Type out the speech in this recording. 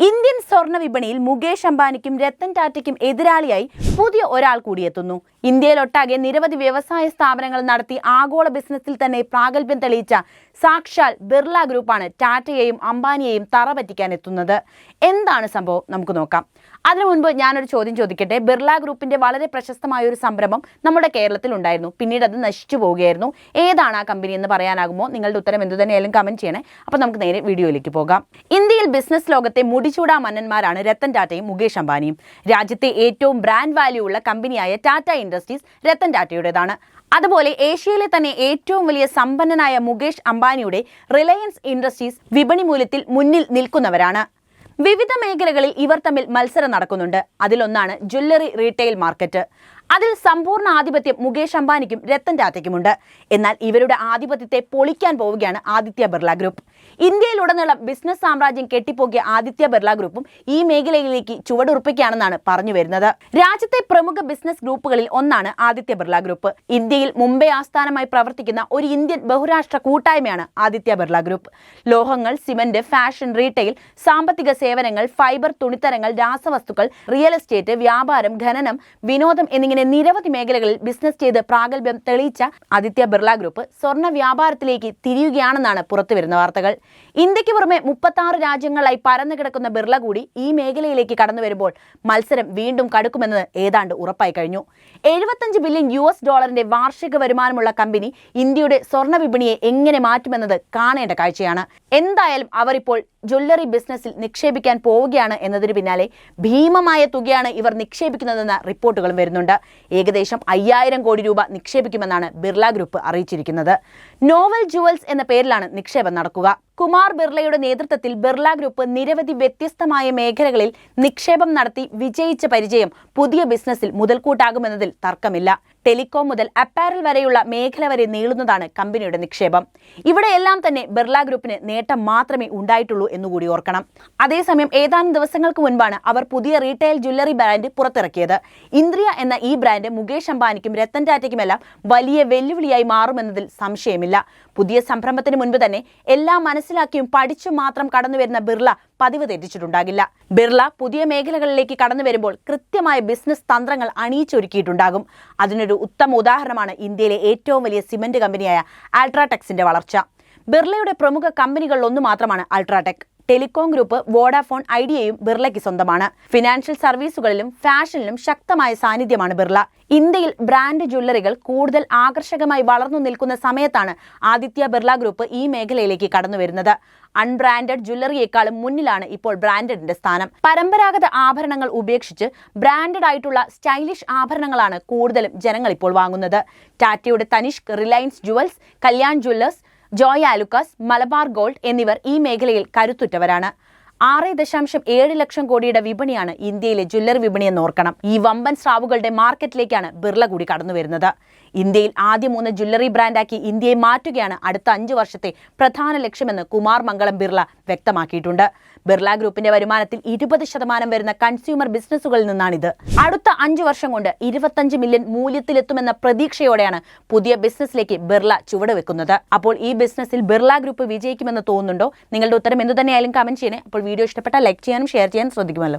Indian സ്വർണ വിപണിയിൽ മുകേഷ് അംബാനിക്കും രത്തൻ ടാറ്റയ്ക്കും എതിരാളിയായി പുതിയ ഒരാൾ കൂടിയെത്തുന്നു. ഇന്ത്യയിലൊട്ടാകെ നിരവധി വ്യവസായ സ്ഥാപനങ്ങൾ നടത്തി ആഗോള ബിസിനസ്സിൽ തന്നെ പ്രാഗൽഭ്യം തെളിയിച്ച സാക്ഷാൽ ബിർള ഗ്രൂപ്പാണ് ടാറ്റയെയും അംബാനിയെയും തറ പറ്റിക്കാൻ എത്തുന്നത് എന്താണ് സംഭവം? നമുക്ക് നോക്കാം. അതിനു മുൻപ് ഞാനൊരു ചോദ്യം ചോദിക്കട്ടെ? ബിർള ഗ്രൂപ്പിന്റെ വളരെ പ്രശസ്തമായ ഒരു സംരംഭം നമ്മുടെ കേരളത്തിൽ ഉണ്ടായിരുന്നു. പിന്നീട് അത് നശിച്ചു പോവുകയായിരുന്നു. ഏതാണ് ആ കമ്പനി എന്ന് പറയാനാകുമോ? നിങ്ങളുടെ ഉത്തരം എന്തു തന്നെയായാലും കമന്റ് ചെയ്യണേ. അപ്പോൾ നമുക്ക് നേരെ വീഡിയോയിലേക്ക് പോകാം. ഇന്ത്യയിൽ ബിസിനസ് ലോകത്തെ മുടിചൂടാ മന്നന്മാരാണ് രത്തൻ ടാറ്റയും മുകേഷ് അംബാനിയും. രാജ്യത്തെ ഏറ്റവും ബ്രാൻഡ് വാല്യൂ ഉള്ള കമ്പനിയായ ടാറ്റ ഇൻഡസ്ട്രീസ് രത്തൻ ടാറ്റയുടേതാണ്. അതുപോലെ ഏഷ്യയിലെ തന്നെ ഏറ്റവും വലിയ സമ്പന്നനായ മുകേഷ് അംബാനിയുടെ റിലയൻസ് ഇൻഡസ്ട്രീസ് വിപണി മൂല്യത്തിൽ മുന്നിൽ നിൽക്കുന്നവരാണ്. വിവിധ മേഖലകളിൽ ഇവർ തമ്മിൽ മത്സരം നടക്കുന്നുണ്ട്. അതിലൊന്നാണ് ജ്വല്ലറി റീറ്റെയിൽ മാർക്കറ്റ്. അതിൽ സമ്പൂർണ ആധിപത്യം മുകേഷ് അംബാനിക്കും രത്തൻ ടാറ്റയ്ക്കുമുണ്ട്. എന്നാൽ ഇവരുടെ ആധിപത്യത്തെ പൊളിക്കാൻ പോവുകയാണ് ആദിത്യ ബിർള ഗ്രൂപ്പ്. ഇന്ത്യയിലുടനീളം ബിസിനസ് സാമ്രാജ്യം കെട്ടിപ്പോക്കിയ ആദിത്യ ബിർള ഗ്രൂപ്പും ഈ മേഖലയിലേക്ക് ചുവടുറപ്പിക്കുകയാണെന്നാണ് പറഞ്ഞു വരുന്നത്. രാജ്യത്തെ പ്രമുഖ ബിസിനസ് ഗ്രൂപ്പുകളിൽ ഒന്നാണ് ആദിത്യ ബിർള ഗ്രൂപ്പ്. ഇന്ത്യയിൽ മുംബൈ ആസ്ഥാനമായി പ്രവർത്തിക്കുന്ന ഒരു ഇന്ത്യൻ ബഹുരാഷ്ട്ര കൂട്ടായ്മയാണ് ആദിത്യ ബിർള ഗ്രൂപ്പ്. ലോഹങ്ങൾ സിമന്റ് ഫാഷൻ റീറ്റെയിൽ സാമ്പത്തിക സേവനങ്ങൾ ഫൈബർ തുണിത്തരങ്ങൾ രാസവസ്തുക്കൾ റിയൽ എസ്റ്റേറ്റ് വ്യാപാരം ഖനനം വിനോദം എന്നിങ്ങനെ നിരവധി മേഖലകളിൽ ബിസിനസ് ചെയ്ത് പ്രാഗൽഭ്യം തെളിയിച്ച ആദിത്യ ബിർള ഗ്രൂപ്പ് സ്വർണ വ്യാപാരത്തിലേക്ക് തിരിയുകയാണെന്നാണ് പുറത്തുവരുന്ന വാർത്തകൾ. ഇന്ത്യയ്ക്ക് പുറമെ മുപ്പത്തി ആറ് രാജ്യങ്ങളായി പരന്നു കിടക്കുന്ന ബിർള കൂടി ഈ മേഖലയിലേക്ക് കടന്നു വരുമ്പോൾ മത്സരം വീണ്ടും കടുക്കുമെന്നത് ഏതാണ്ട് ഉറപ്പായി കഴിഞ്ഞു. എഴുപത്തഞ്ച് ബില്യൺ യു എസ് ഡോളറിന്റെ വാർഷിക വരുമാനമുള്ള കമ്പനി ഇന്ത്യയുടെ സ്വർണ വിപണിയെ എങ്ങനെ മാറ്റുമെന്നത് കാണേണ്ട കാഴ്ചയാണ്. എന്തായാലും അവർ ഇപ്പോൾ ജ്വല്ലറി ബിസിനസ്സിൽ നിക്ഷേപിക്കാൻ പോവുകയാണ് എന്നതിന് പിന്നാലെ ഭീമമായ തുകയാണ് ഇവർ നിക്ഷേപിക്കുന്നതെന്ന റിപ്പോർട്ടുകളും വരുന്നുണ്ട്. ഏകദേശം അയ്യായിരം കോടി രൂപ നിക്ഷേപിക്കുമെന്നാണ് ബിർള ഗ്രൂപ്പ് അറിയിച്ചിരിക്കുന്നത്. നോവൽ ജുവൽസ് എന്ന പേരിലാണ് നിക്ഷേപം നടക്കുക. കുമാർ ബിർളയുടെ നേതൃത്വത്തിൽ ബിർള ഗ്രൂപ്പ് നിരവധി വ്യത്യസ്തമായ മേഖലകളിൽ നിക്ഷേപം നടത്തി വിജയിച്ച പരിചയം പുതിയ ബിസിനസ്സിൽ മുതൽക്കൂട്ടാകുമെന്നതിൽ തർക്കമില്ല. ടെലികോം മുതൽ അപ്പാരൽ വരെയുള്ള മേഖല വരെ നീളുന്നതാണ് കമ്പനിയുടെ നിക്ഷേപം. ഇവിടെയെല്ലാം തന്നെ ബിർള ഗ്രൂപ്പിന് നേട്ടം മാത്രമേ ഉണ്ടായിട്ടുള്ളൂ എന്നുകൂടി ഓർക്കണം. അതേസമയം ഏതാനും ദിവസങ്ങൾക്ക് മുൻപാണ് അവർ പുതിയ റീറ്റെയിൽ ജ്വല്ലറി ബ്രാൻഡ് പുറത്തിറക്കിയത്. ഇന്ദ്രിയ എന്ന ഈ ബ്രാൻഡ് മുകേഷ് അംബാനിക്കും രത്തൻ ടാറ്റയ്ക്കുമെല്ലാം വലിയ വെല്ലുവിളിയായി മാറുമെന്നതിൽ സംശയമില്ല. പുതിയ സംരംഭത്തിന് മുൻപ് തന്നെ എല്ലാം മനസ്സിലാക്കിയും പഠിച്ചും മാത്രം കടന്നുവരുന്ന ബിർള പതിവ് തെറ്റിച്ചിട്ടുണ്ടാകില്ല. ബിർള പുതിയ മേഖലകളിലേക്ക് കടന്നു വരുമ്പോൾ കൃത്യമായ ബിസിനസ് തന്ത്രങ്ങൾ അണിയിച്ചൊരുക്കിയിട്ടുണ്ടാകും. അതിനൊരു ഉത്തമ ഉദാഹരണമാണ് ഇന്ത്യയിലെ ഏറ്റവും വലിയ സിമന്റ് കമ്പനിയായ അൾട്രാടെക്സിന്റെ വളർച്ച. ബിർളയുടെ പ്രമുഖ കമ്പനികളിലൊന്നു മാത്രമാണ് അൾട്രാടെക്. ടെലികോം ഗ്രൂപ്പ് വോഡാഫോൺ ഐഡിയയും ബിർളയ്ക്ക് സ്വന്തമാണ്. ഫിനാൻഷ്യൽ സർവീസുകളിലും ഫാഷനിലും ശക്തമായ സാന്നിധ്യമാണ് ബിർള. ഇന്ത്യയിൽ ബ്രാൻഡ് ജ്വല്ലറികൾ കൂടുതൽ ആകർഷകമായി വളർന്നു നിൽക്കുന്ന സമയത്താണ് ആദിത്യ ബിർള ഗ്രൂപ്പ് ഈ മേഖലയിലേക്ക് കടന്നു വരുന്നത്. അൺബ്രാൻഡഡ് ജ്വല്ലറിയേക്കാളും മുന്നിലാണ് ഇപ്പോൾ ബ്രാൻഡഡിന്റെ സ്ഥാനം. പരമ്പരാഗത ആഭരണങ്ങൾ ഉപേക്ഷിച്ച് ബ്രാൻഡഡ് ആയിട്ടുള്ള സ്റ്റൈലിഷ് ആഭരണങ്ങളാണ് കൂടുതലും ജനങ്ങൾ ഇപ്പോൾ വാങ്ങുന്നത്. ടാറ്റയുടെ Tanishq Reliance Jewels Kalyan Jewellers Joy Alukkas Malabar Gold എന്നിവർ ഈ മേഖലയിൽ കരുത്തുറ്റവരാണ്. ആറ് ദശാംശം ഏഴ് ലക്ഷം കോടിയുടെ വിപണിയാണ് ഇന്ത്യയിലെ ജ്വല്ലറി വിപണി എന്ന് ഓർക്കണം. ഈ വമ്പൻ സ്രാവുകളുടെ മാർക്കറ്റിലേക്കാണ് ബിർള കൂടി കടന്നു വരുന്നത് ഇന്ത്യയിൽ ആദ്യ മൂന്ന് ജ്വല്ലറി ബ്രാൻഡാക്കി ഇന്ത്യയെ മാറ്റുകയാണ് അടുത്ത അഞ്ച് വർഷത്തെ പ്രധാന ലക്ഷ്യമെന്ന് കുമാർ മംഗളം ബിർള വ്യക്തമാക്കിയിട്ടുണ്ട്. ബിർള ഗ്രൂപ്പിന്റെ വരുമാനത്തിൽ ഇരുപത് ശതമാനം വരുന്ന കൺസ്യൂമർ ബിസിനസ്സുകളിൽ നിന്നാണിത്. അടുത്ത അഞ്ച് വർഷം കൊണ്ട് ഇരുപത്തഞ്ച് മില്യൺ മൂല്യത്തിലെത്തുമെന്ന പ്രതീക്ഷയോടെയാണ് പുതിയ ബിസിനസ്സിലേക്ക് ബിർള ചുവടുവെക്കുന്നത്. അപ്പോൾ ഈ ബിസിനസ്സിൽ ബിർള ഗ്രൂപ്പ് വിജയിക്കുമെന്ന് തോന്നുന്നുണ്ടോ? നിങ്ങളുടെ ഉത്തരം എന്തു തന്നെയായാലും കമന്റ് ചെയ്യണേ. അപ്പോൾ വീഡിയോ ഇഷ്ടപ്പെട്ടാൽ ലൈക്ക് ചെയ്യാനും ഷെയർ ചെയ്യാനും ശ്രദ്ധിക്കുമല്ലോ.